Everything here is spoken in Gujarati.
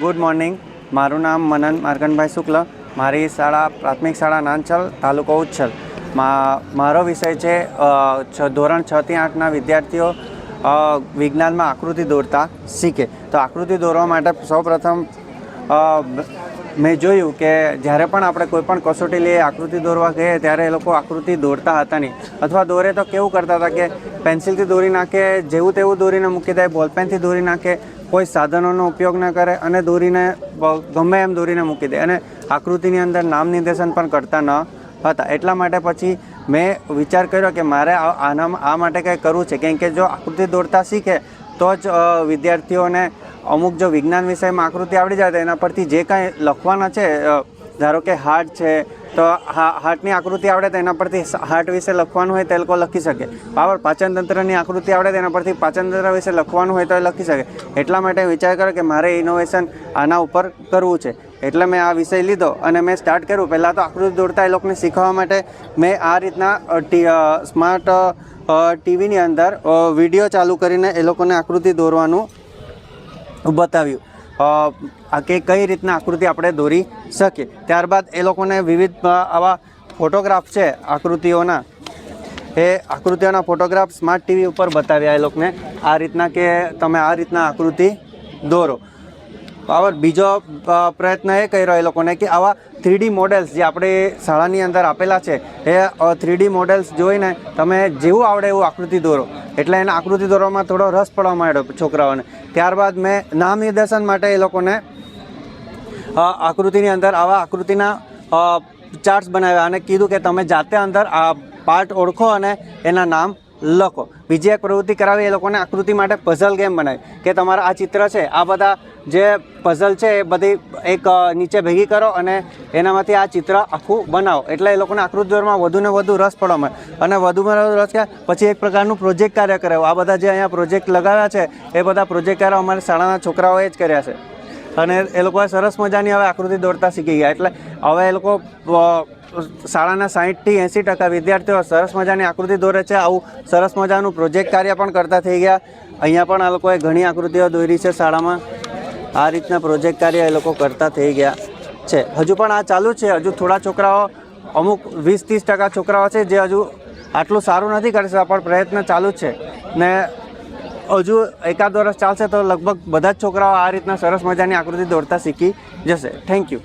Good morning. મારું નામ મનન માર્કંડભાઈ શુક્લ. મારી શાળા પ્રાથમિક શાળા નાંચલ તાલુકો ઉચ્છલ. મારો વિષય છે ધોરણ છ છથી આઠના વિદ્યાર્થીઓ વિજ્ઞાનમાં આકૃતિ દોરતા શીખે. તો આકૃતિ દોરવા માટે સૌપ્રથમ મેં જોયું કે જ્યારે પણ આપણે કોઈ પણ કસોટી લઈએ, આકૃતિ દોરવા ગઈએ, ત્યારે એ લોકો આકૃતિ દોરતા હતા નહીં. અથવા દોરે તો કેવું કરતા હતા કે પેન્સિલથી દોરી નાખે, જેવું તેવું દોરીને મૂકી દે, બોલપેનથી દોરી નાખે, કોઈ સાધનોનો ઉપયોગ ન કરે અને દોરીને ગમે એમ દોરીને મૂકી દે. અને આકૃતિની અંદર નામ નિર્દેશન પણ કરતા ન હતા. એટલા માટે પછી મેં વિચાર કર્યો કે મારે આના આ માટે કંઈ કરવું છે. કેમ કે જો આકૃતિ દોરતા શીખે, તો જ વિદ્યાર્થીઓને અમુક જો વિજ્ઞાન વિષયમાં આકૃતિ આવડી જાય તો એના પરથી જે કાંઈ લખવાના છે ધારો કે હાર્ટ છે, તો હાર્ટની આકૃતિ આવડે તો એના પરથી હાર્ટ વિશે લખવાનું હોય તો એ લોકો લખી શકે. પાવર પાચન તંત્રની આકૃતિ આવડે તો એના પરથી પાચન તંત્ર વિશે લખવાનું હોય તો એ લખી શકે. એટલા માટે વિચાર કર્યો કે મારે ઇનોવેશન આના ઉપર કરવું છે. એટલે મેં આ વિષય લીધો અને મેં સ્ટાર્ટ કર્યું. પહેલાં તો આકૃતિ દોરતા એ લોકોને શીખવા માટે મેં આ રીતના સ્માર્ટ ટીવીની અંદર વીડિયો ચાલુ કરીને એ લોકોને આકૃતિ દોરવાનું બતાવ્યું. કે કઈ રીતના આકૃતિ આપણે દોરી શકીએ? ત્યારબાદ એ લોકોને વિવિધ આવા ફોટોગ્રાફ છે આકૃતિઓના. એ આકૃતિઓના ફોટોગ્રાફ સ્માર્ટ ટીવી ઉપર બતાવ્યા એ લોકોને આ રીતના કે તમે આ રીતના આકૃતિ દોરો. બરાબર બીજો પ્રયત્ન એ કર્યો એ લોકોને કે આવા થ્રીડી મોડેલ્સ જે આપણે શાળાની અંદર આપેલા છે, એ થ્રીડી મોડેલ્સ જોઈને તમે જેવું આવડે એવું આકૃતિ દોરો. એટલે એને આકૃતિ દોરવામાં થોડો રસ પડવા માંડ્યો છોકરાઓને. ત્યારબાદ મેં નામ નિર્દેશન માટે એ લોકોને આકૃતિની અંદર આવા આકૃતિના ચાર્ટ્સ બનાવ્યા અને કીધું કે તમે જાતે અંદર આ પાર્ટ ઓળખો અને એના નામ લખો. બીજી એક પ્રવૃત્તિ કરાવી, એ લોકોને આકૃતિ માટે પઝલ ગેમ બનાવી, કે તમારા આ ચિત્ર છે, આ બધા જે પઝલ છે, એ બધી એક નીચે ભેગી કરો અને એનામાંથી આ ચિત્ર આખું બનાવો. એટલે એ લોકોને આકૃતિ દોરમાં વધુ ને વધુ રસ પડવા મળે અને વધુમાં વધુ રસ કે પછી એક પ્રકારનું પ્રોજેક્ટ કાર્ય કરાવ્યું. આ બધા જે અહીંયા પ્રોજેક્ટ લગાવ્યા છે, એ બધા પ્રોજેક્ટ કાર્ય અમારે શાળાના છોકરાઓએ જ કર્યા છે. અને એ લોકોએ સરસ મજાની હવે આકૃતિ દોરતા શીખી ગયા. એટલે હવે એ લોકો શાળાના સાહીઠથી એંસી ટકા વિદ્યાર્થીઓ સરસ મજાની આકૃતિ દોરે છે. આવું સરસ મજાનું પ્રોજેક્ટ કાર્ય પણ કરતા થઈ ગયા. અહીંયા પણ આ લોકોએ ઘણી આકૃતિઓ દોરી છે શાળામાં. આ રીતના પ્રોજેક્ટ કાર્ય એ લોકો કરતા થઈ ગયા છે. હજુ પણ આ ચાલુ છે. હજુ થોડા છોકરાઓ, અમુક વીસ, ત્રીસ ટકા છોકરાઓ છે જે હજુ આટલું સારું નથી કરી શકતા, પણ પ્રયત્ન ચાલુ છે. ને હજુ એકાદ વર્ષ ચાલશે તો લગભગ બધા જ છોકરાઓ આ રીતના સરસ મજાની આકૃતિ દોરતા શીખી જશે. Thank you